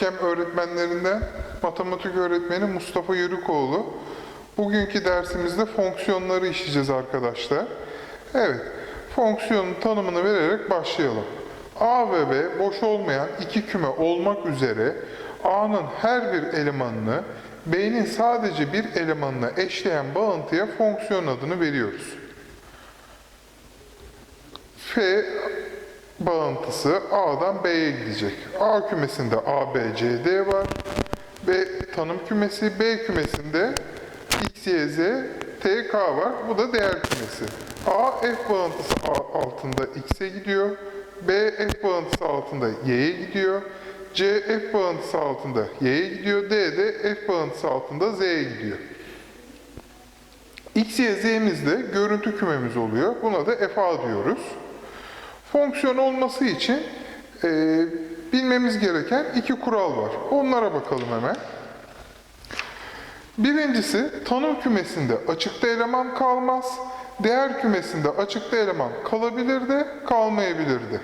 Bilkem öğretmenlerinden matematik öğretmeni Mustafa Yörükoğlu. Bugünkü dersimizde fonksiyonları işleyeceğiz arkadaşlar. Evet, fonksiyonun tanımını vererek başlayalım. A ve B boş olmayan iki küme olmak üzere A'nın her bir elemanını B'nin sadece bir elemanına eşleyen bağıntıya fonksiyon adını veriyoruz. F bağıntısı A'dan B'ye gidecek. A kümesinde A, B, C, D var. B tanım kümesi, B kümesinde X, Y, Z, T, K var. Bu da değer kümesi. A, F bağıntısı altında X'e gidiyor. B, F bağıntısı altında Y'ye gidiyor. C, F bağıntısı altında Y'ye gidiyor. D de F bağıntısı altında Z'ye gidiyor. X, Y, Z'miz de görüntü kümemiz oluyor. Buna da FA diyoruz. Fonksiyon olması için e, bilmemiz gereken iki kural var. Onlara bakalım hemen. Birincisi tanım kümesinde açıkta eleman kalmaz. Değer kümesinde açıkta eleman kalabilir de kalmayabilir de.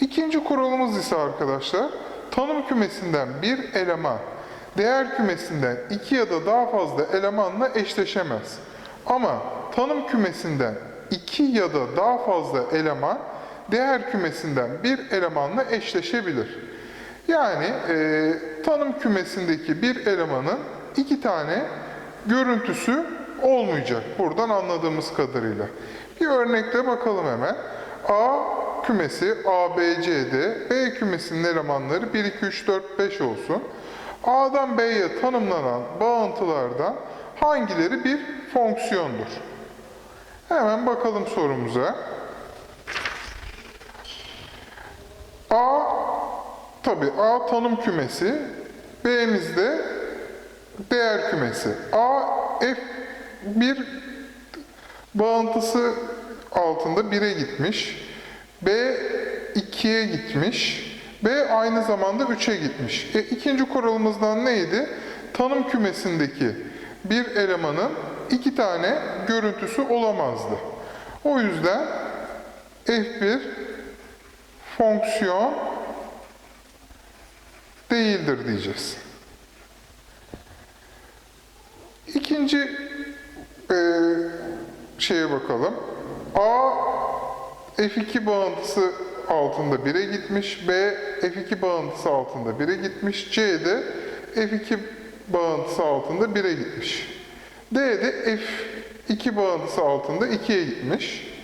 İkinci kuralımız ise arkadaşlar tanım kümesinden bir eleman değer kümesinden iki ya da daha fazla elemanla eşleşemez. Ama tanım kümesinden iki ya da daha fazla eleman değer kümesinden bir elemanla eşleşebilir. Yani e, tanım kümesindeki bir elemanın iki tane görüntüsü olmayacak. Buradan anladığımız kadarıyla. Bir örnekle bakalım hemen. A kümesi A, B, C, D. B kümesinin elemanları 1, 2, 3, 4, 5 olsun. A'dan B'ye tanımlanan bağıntılardan hangileri bir fonksiyondur? Hemen bakalım sorumuza. A tabi A tanım kümesi, B'miz de değer kümesi. A F bir bağıntısı altında 1'e gitmiş. B 2'ye gitmiş. B aynı zamanda 3'e gitmiş. E, ikinci kuralımızdan neydi? Tanım kümesindeki bir elemanın iki tane görüntüsü olamazdı. O yüzden F1 fonksiyon değildir diyeceğiz. İkinci eee, şeye bakalım. A F2 bağıntısı altında 1'e gitmiş. B F2 bağıntısı altında 1'e gitmiş. C de F2 bağıntısı altında 1'e gitmiş. D de F2 bağıntısı altında 2'ye gitmiş.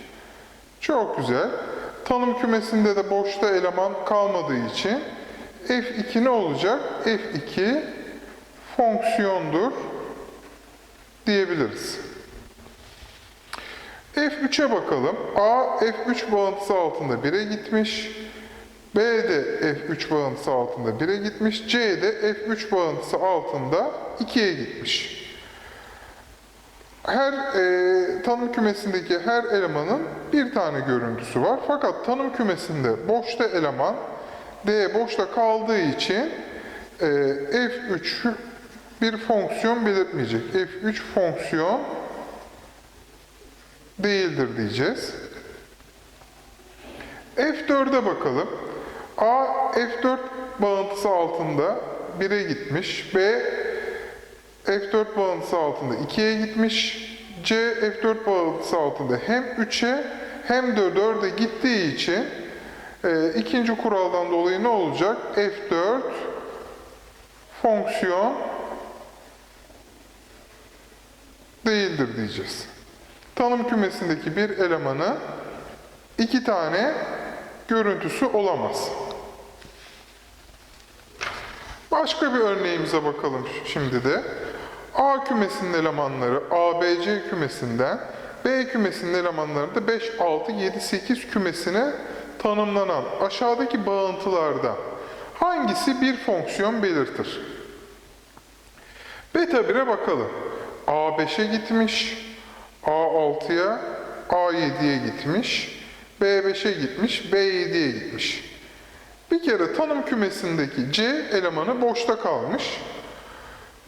Çok güzel. Tanım kümesinde de boşta eleman kalmadığı için F2 ne olacak? F2 fonksiyondur diyebiliriz. F3'e bakalım. A F3 bağıntısı altında 1'e gitmiş. B de F3 bağıntısı altında 1'e gitmiş. C de F3 bağıntısı altında 2'ye gitmiş. Her e, tanım kümesindeki her elemanın bir tane görüntüsü var. Fakat tanım kümesinde boşta eleman D boşta kaldığı için e, F3 bir fonksiyon belirtmeyecek. F3 fonksiyon değildir diyeceğiz. F4'e bakalım. A F4 bağıntısı altında 1'e gitmiş. B F4 bağıntısı altında 2'ye gitmiş. C F4 bağıntısı altında hem 3'e hem de 4'e gittiği için e, ikinci kuraldan dolayı ne olacak? F4 fonksiyon değildir diyeceğiz. Tanım kümesindeki bir elemanı iki tane görüntüsü olamaz. Başka bir örneğimize bakalım şimdi de. A kümesinin elemanları A, B, C kümesinden, B kümesinin elemanları da 5, 6, 7, 8 kümesine tanımlanan aşağıdaki bağıntılarda hangisi bir fonksiyon belirtir? Beta 1'e bakalım. A 5'e gitmiş, A 6'ya, A 7'ye gitmiş, B 5'e gitmiş, B 7'ye gitmiş. Bir kere tanım kümesindeki C elemanı boşta kalmış.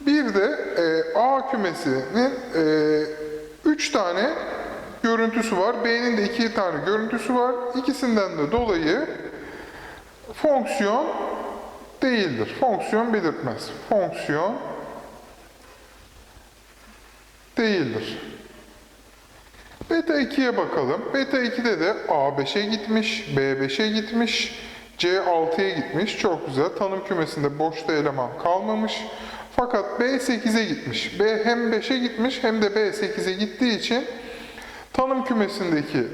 Bir de e, A kümesinin 3 tane görüntüsü var. B'nin de 2 tane görüntüsü var. İkisinden de dolayı fonksiyon değildir. Fonksiyon belirtmez. Fonksiyon değildir. Beta 2'ye bakalım. Beta 2'de de A 5'e gitmiş, B 5'e gitmiş, C 6'ya gitmiş. Çok güzel. Tanım kümesinde boşta eleman kalmamış. Fakat B 8'e gitmiş. B hem 5'e gitmiş hem de B 8'e gittiği için tanım kümesindeki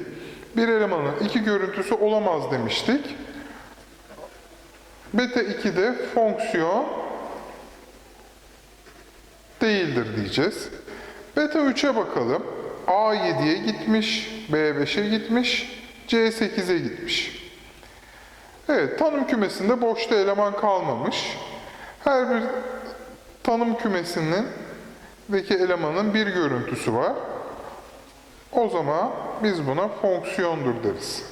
bir elemanın iki görüntüsü olamaz demiştik. Beta 2'de fonksiyon değildir diyeceğiz. Beta 3'e bakalım. A 7'ye gitmiş, B 5'e gitmiş, C 8'e gitmiş. Evet, tanım kümesinde boşta eleman kalmamış. Her bir tanım kümesinin deki elemanın bir görüntüsü var. O zaman biz buna fonksiyondur deriz.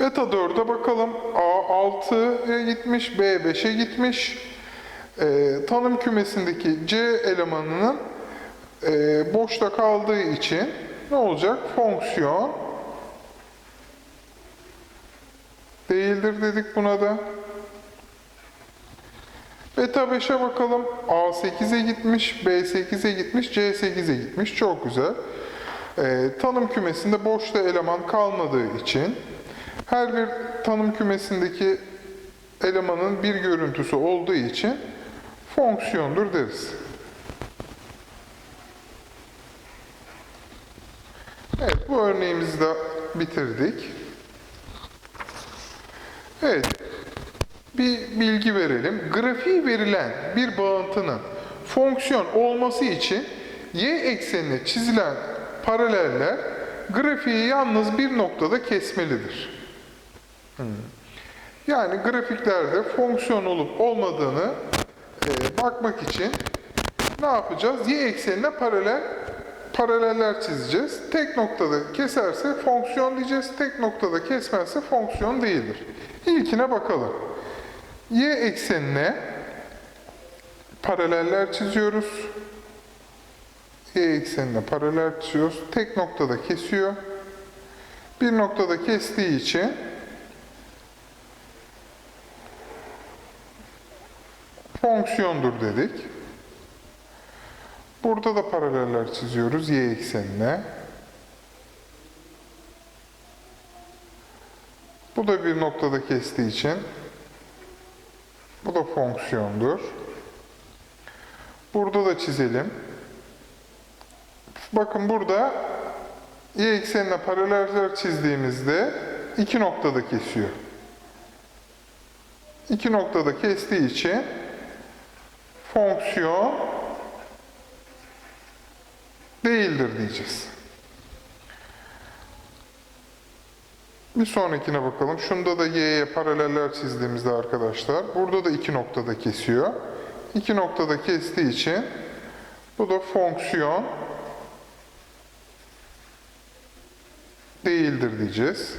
Beta 4'e bakalım. A 6'ya gitmiş, B 5'e gitmiş. Ee, tanım kümesindeki C elemanının e, boşta kaldığı için ne olacak? Fonksiyon değildir dedik buna da. Beta 5'e bakalım. A 8'e gitmiş, B 8'e gitmiş, C 8'e gitmiş. Çok güzel. Ee, tanım kümesinde boşta eleman kalmadığı için her bir tanım kümesindeki elemanın bir görüntüsü olduğu için fonksiyondur deriz. Evet, bu örneğimizi de bitirdik. Evet, bir bilgi verelim. Grafiği verilen bir bağıntının fonksiyon olması için y eksenine çizilen paraleller grafiği yalnız bir noktada kesmelidir. Hmm. Yani grafiklerde fonksiyon olup olmadığını e, bakmak için ne yapacağız? Y eksenine paralel paraleller çizeceğiz. Tek noktada keserse fonksiyon diyeceğiz. Tek noktada kesmezse fonksiyon değildir. İlkine bakalım. Y eksenine paraleller çiziyoruz. Y eksenine paralel çiziyoruz. Tek noktada kesiyor. Bir noktada kestiği için fonksiyondur dedik. Burada da paraleller çiziyoruz y eksenine. Bu da bir noktada kestiği için bu da fonksiyondur. Burada da çizelim. Bakın burada y eksenine paraleller çizdiğimizde iki noktada kesiyor. İki noktada kestiği için fonksiyon değildir diyeceğiz. Bir sonrakine bakalım. Şunda da y'ye paraleller çizdiğimizde arkadaşlar, burada da iki noktada kesiyor. İki noktada kestiği için bu da fonksiyon değildir diyeceğiz.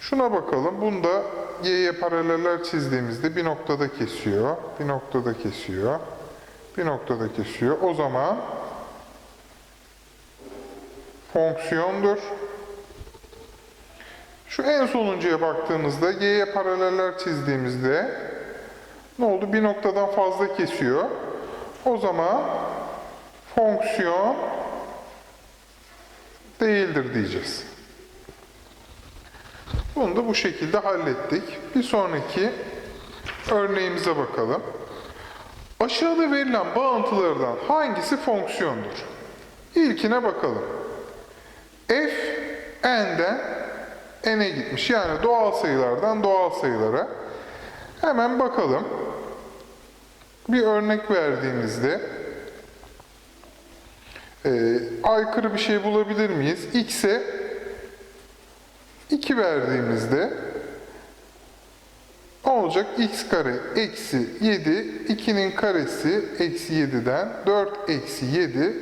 Şuna bakalım. Bunda y'ye paraleller çizdiğimizde bir noktada kesiyor, bir noktada kesiyor, bir noktada kesiyor. O zaman fonksiyondur. Şu en sonuncuya baktığımızda y'ye paraleller çizdiğimizde ne oldu? Bir noktadan fazla kesiyor. O zaman fonksiyon değildir diyeceğiz. Bunu da bu şekilde hallettik. Bir sonraki örneğimize bakalım. Aşağıda verilen bağıntılardan hangisi fonksiyondur? İlkine bakalım. F n'den n'e gitmiş. Yani doğal sayılardan doğal sayılara. Hemen bakalım. Bir örnek verdiğimizde e, aykırı bir şey bulabilir miyiz? X'e 2 verdiğimizde olacak? x kare eksi 7, 2'nin karesi eksi 7'den 4 eksi 7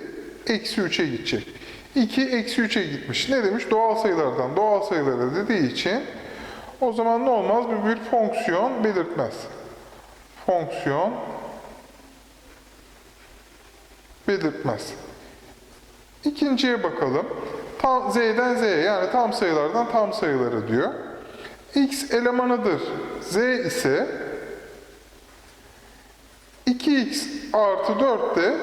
eksi 3'e gidecek. 2 eksi 3'e gitmiş. Ne demiş? Doğal sayılardan doğal sayılara dediği için o zaman ne olmaz? Bu bir fonksiyon belirtmez. Fonksiyon belirtmez. İkinciye bakalım. Tam, Z'den Z'ye yani tam sayılardan tam sayıları diyor. x elemanıdır z ise 2x artı 4 de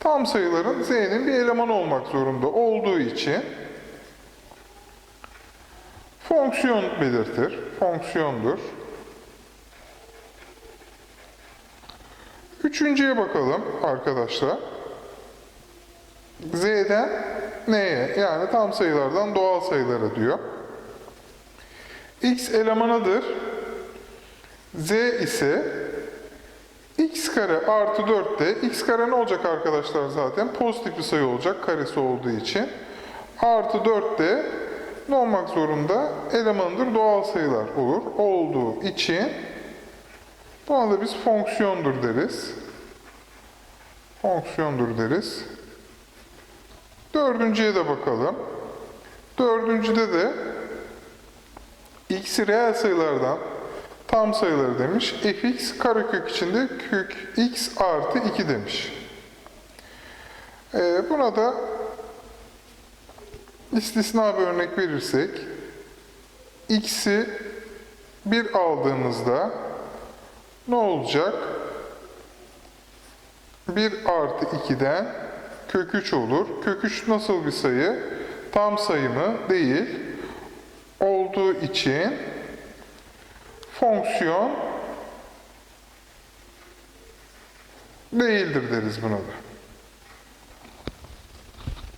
tam sayıların z'nin bir elemanı olmak zorunda olduğu için fonksiyon belirtir. Fonksiyondur. Üçüncüye bakalım arkadaşlar. Z'den neye? Yani tam sayılardan doğal sayılara diyor. X elemanıdır. Z ise x kare artı 4 de x kare ne olacak arkadaşlar zaten? Pozitif bir sayı olacak karesi olduğu için. Artı 4 de ne olmak zorunda? Elemanıdır doğal sayılar olur. Olduğu için buna da biz fonksiyondur deriz. Fonksiyondur deriz. Dördüncüye de bakalım. Dördüncüde de x'i reel sayılardan tam sayıları demiş. fx karekök içinde kök x artı 2 demiş. Ee, buna da istisna bir örnek verirsek x'i 1 aldığımızda ne olacak? 1 artı 2'den kök 3 olur. Kök 3 nasıl bir sayı? Tam sayı mı? Değil. Olduğu için fonksiyon değildir deriz buna da.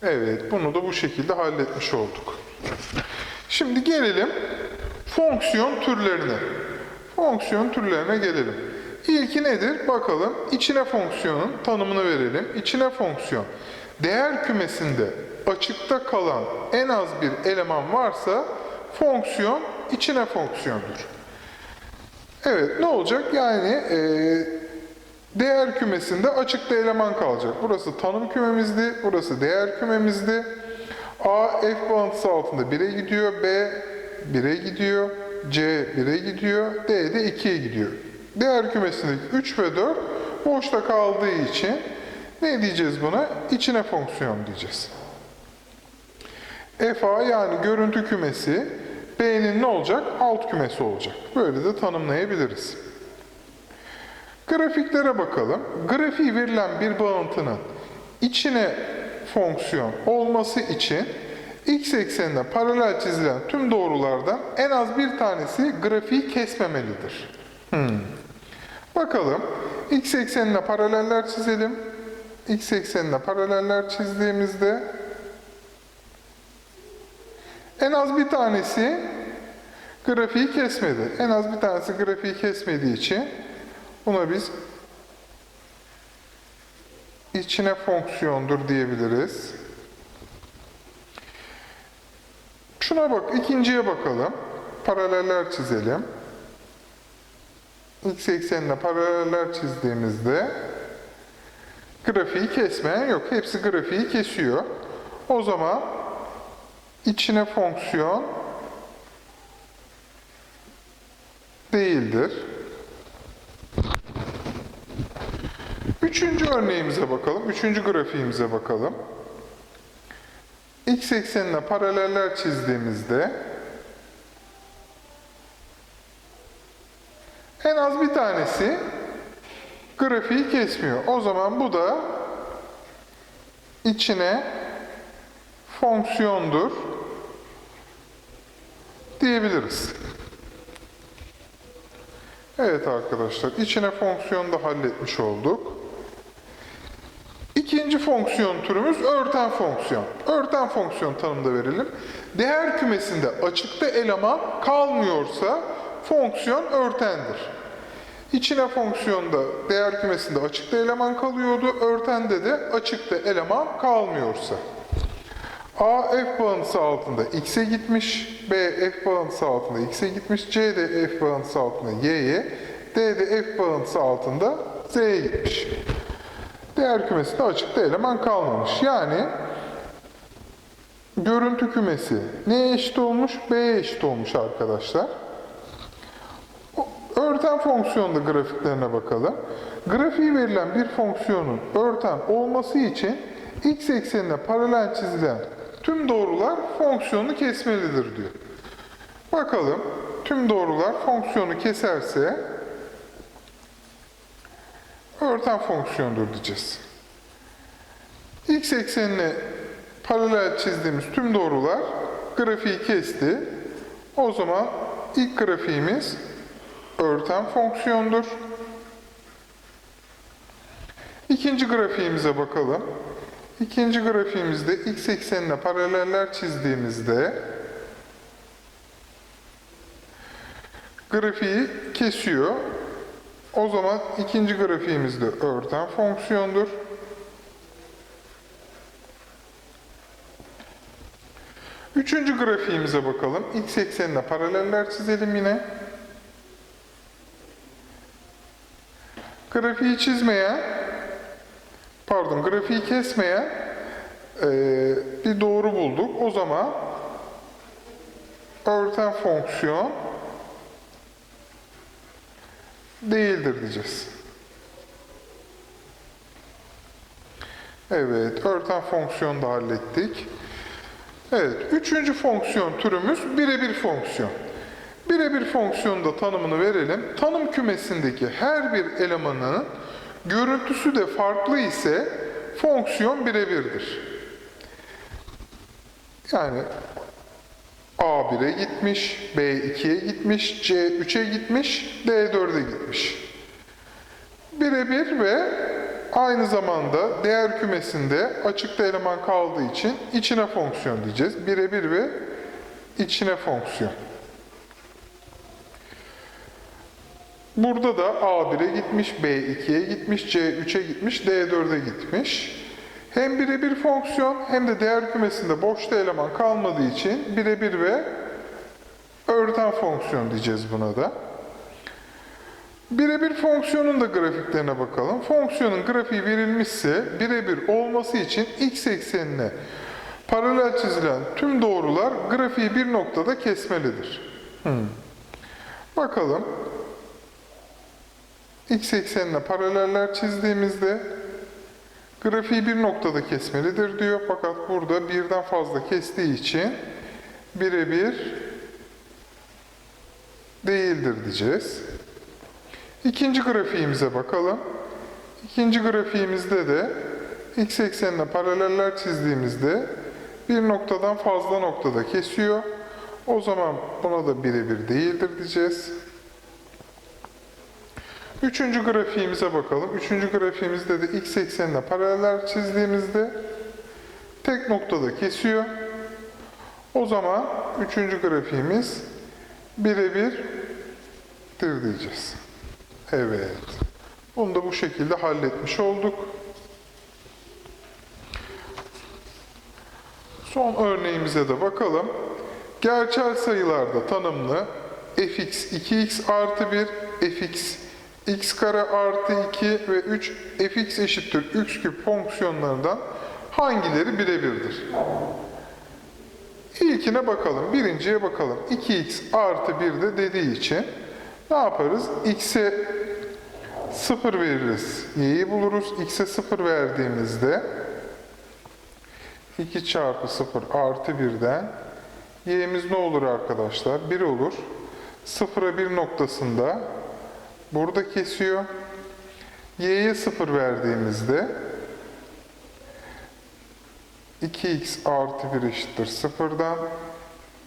Evet, bunu da bu şekilde halletmiş olduk. Şimdi gelelim fonksiyon türlerine. Fonksiyon türlerine gelelim. İlki nedir? Bakalım. İçine fonksiyonun tanımını verelim. İçine fonksiyon. Değer kümesinde açıkta kalan en az bir eleman varsa fonksiyon içine fonksiyondur. Evet ne olacak? Yani e, değer kümesinde açıkta eleman kalacak. Burası tanım kümemizdi, burası değer kümemizdi. A f bağıntısı altında 1'e gidiyor, B 1'e gidiyor, C 1'e gidiyor, D de 2'ye gidiyor. Değer kümesindeki 3 ve 4 boşta kaldığı için ne diyeceğiz buna? İçine fonksiyon diyeceğiz. FA yani görüntü kümesi B'nin ne olacak? Alt kümesi olacak. Böyle de tanımlayabiliriz. Grafiklere bakalım. Grafiği verilen bir bağıntının içine fonksiyon olması için x eksenine paralel çizilen tüm doğrulardan en az bir tanesi grafiği kesmemelidir. Hmm. Bakalım. X eksenine paraleller çizelim. X eksenine paraleller çizdiğimizde en az bir tanesi grafiği kesmedi. En az bir tanesi grafiği kesmediği için buna biz içine fonksiyondur diyebiliriz. Şuna bak, ikinciye bakalım. Paraleller çizelim. X eksenine paraleller çizdiğimizde grafiği kesmeyen yok. Hepsi grafiği kesiyor. O zaman içine fonksiyon değildir. Üçüncü örneğimize bakalım. Üçüncü grafiğimize bakalım. X eksenine paraleller çizdiğimizde en az bir tanesi grafiği kesmiyor. O zaman bu da içine fonksiyondur diyebiliriz. Evet arkadaşlar, içine fonksiyonu da halletmiş olduk. İkinci fonksiyon türümüz örten fonksiyon. Örten fonksiyon tanımda verelim. Değer kümesinde açıkta eleman kalmıyorsa fonksiyon örtendir. İçine fonksiyonda değer kümesinde açıkta eleman kalıyordu. Örtende de açıkta eleman kalmıyorsa. A f bağıntısı altında x'e gitmiş, B f bağıntısı altında x'e gitmiş, C de f bağıntısı altında y'ye, D de f bağıntısı altında z'ye gitmiş. Değer kümesinde açıkta eleman kalmamış. Yani görüntü kümesi neye eşit olmuş? B'ye eşit olmuş arkadaşlar. Örten fonksiyonda grafiklerine bakalım. Grafiği verilen bir fonksiyonun örten olması için x eksenine paralel çizilen tüm doğrular fonksiyonu kesmelidir diyor. Bakalım tüm doğrular fonksiyonu keserse örten fonksiyondur diyeceğiz. X eksenine paralel çizdiğimiz tüm doğrular grafiği kesti. O zaman ilk grafiğimiz örten fonksiyondur. İkinci grafiğimize bakalım. İkinci grafiğimizde x eksenine paraleller çizdiğimizde grafiği kesiyor. O zaman ikinci grafiğimizde örten fonksiyondur. Üçüncü grafiğimize bakalım. X eksenine paraleller çizelim yine. Grafiği çizmeyen, pardon grafiği kesmeyen eee, bir doğru bulduk. O zaman örten fonksiyon değildir diyeceğiz. Evet, örten fonksiyon da hallettik. Evet, üçüncü fonksiyon türümüz birebir fonksiyon. Birebir fonksiyonun da tanımını verelim. Tanım kümesindeki her bir elemanın görüntüsü de farklı ise fonksiyon birebirdir. Yani A1'e gitmiş, B2'ye gitmiş, C3'e gitmiş, D4'e gitmiş. Birebir ve aynı zamanda değer kümesinde açıkta eleman kaldığı için içine fonksiyon diyeceğiz. Birebir ve içine fonksiyon. Burada da A1'e gitmiş, B2'ye gitmiş, C3'e gitmiş, D4'e gitmiş. Hem birebir fonksiyon hem de değer kümesinde boşta eleman kalmadığı için birebir ve örten fonksiyon diyeceğiz buna da. Birebir fonksiyonun da grafiklerine bakalım. Fonksiyonun grafiği verilmişse birebir olması için x eksenine paralel çizilen tüm doğrular grafiği bir noktada kesmelidir. Hmm. Bakalım. X eksenine paraleller çizdiğimizde grafiği bir noktada kesmelidir diyor. Fakat burada birden fazla kestiği için birebir değildir diyeceğiz. İkinci grafiğimize bakalım. İkinci grafiğimizde de x eksenine paraleller çizdiğimizde bir noktadan fazla noktada kesiyor. O zaman buna da birebir değildir diyeceğiz. Üçüncü grafiğimize bakalım. Üçüncü grafiğimizde de x eksenine paraleller çizdiğimizde tek noktada kesiyor. O zaman üçüncü grafiğimiz birebirdir diyeceğiz. Evet. Bunu da bu şekilde halletmiş olduk. Son örneğimize de bakalım. Gerçel sayılarda tanımlı fx 2x artı 1, fx x kare artı 2 ve 3 fx eşittir x küp fonksiyonlarından hangileri birebirdir? İlkine bakalım. Birinciye bakalım. 2x artı 1 de dediği için ne yaparız? x'e 0 veririz. y'yi buluruz. x'e 0 verdiğimizde 2 çarpı 0 artı 1'den y'miz ne olur arkadaşlar? 1 olur. 0'a 1 noktasında burada kesiyor. y'ye 0 verdiğimizde 2x artı 1 eşittir 0'dan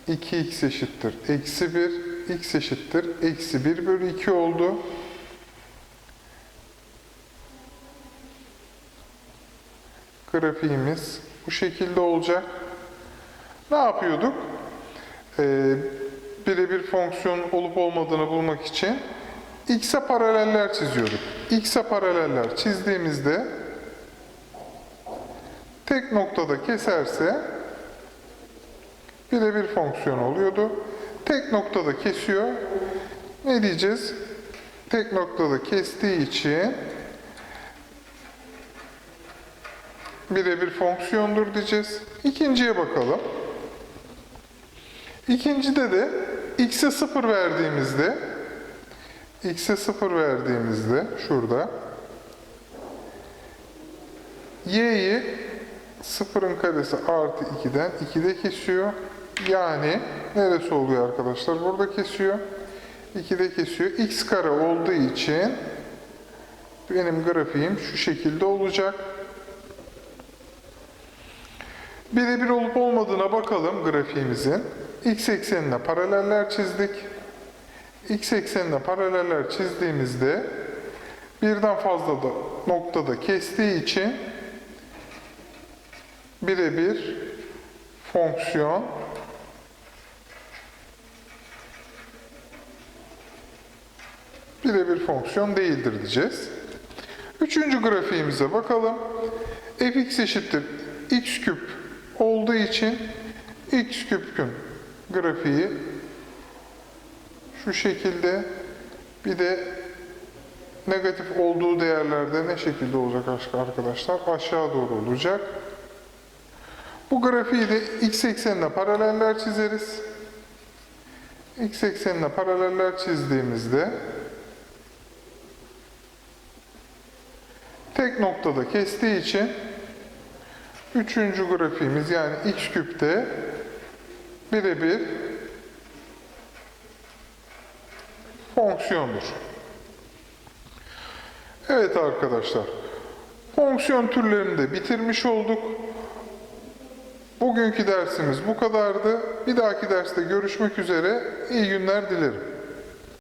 2x eşittir eksi 1 x eşittir eksi 1 bölü 2 oldu. Grafiğimiz bu şekilde olacak. Ne yapıyorduk? Ee, birebir fonksiyon olup olmadığını bulmak için x'e paraleller çiziyorduk. x'e paraleller çizdiğimizde tek noktada keserse birebir fonksiyon oluyordu. Tek noktada kesiyor. Ne diyeceğiz? Tek noktada kestiği için birebir fonksiyondur diyeceğiz. İkinciye bakalım. İkincide de x'e 0 verdiğimizde x'e 0 verdiğimizde şurada y'yi 0'ın karesi artı 2'den 2'de kesiyor. Yani neresi oluyor arkadaşlar? Burada kesiyor. 2'de kesiyor. X kare olduğu için benim grafiğim şu şekilde olacak. Birebir olup olmadığına bakalım grafiğimizin. X eksenine paraleller çizdik. X eksenine paraleller çizdiğimizde birden fazla da noktada kestiği için birebir fonksiyon birebir fonksiyon değildir diyeceğiz. Üçüncü grafiğimize bakalım. fx eşittir x küp olduğu için x küpün grafiği şu şekilde bir de negatif olduğu değerlerde ne şekilde olacak arkadaşlar? Aşağı doğru olacak. Bu grafiği de x eksenine paraleller çizeriz. X eksenine paraleller çizdiğimizde tek noktada kestiği için üçüncü grafiğimiz yani x küpte birebir fonksiyondur. Evet arkadaşlar, fonksiyon türlerini de bitirmiş olduk. Bugünkü dersimiz bu kadardı. Bir dahaki derste görüşmek üzere. İyi günler dilerim.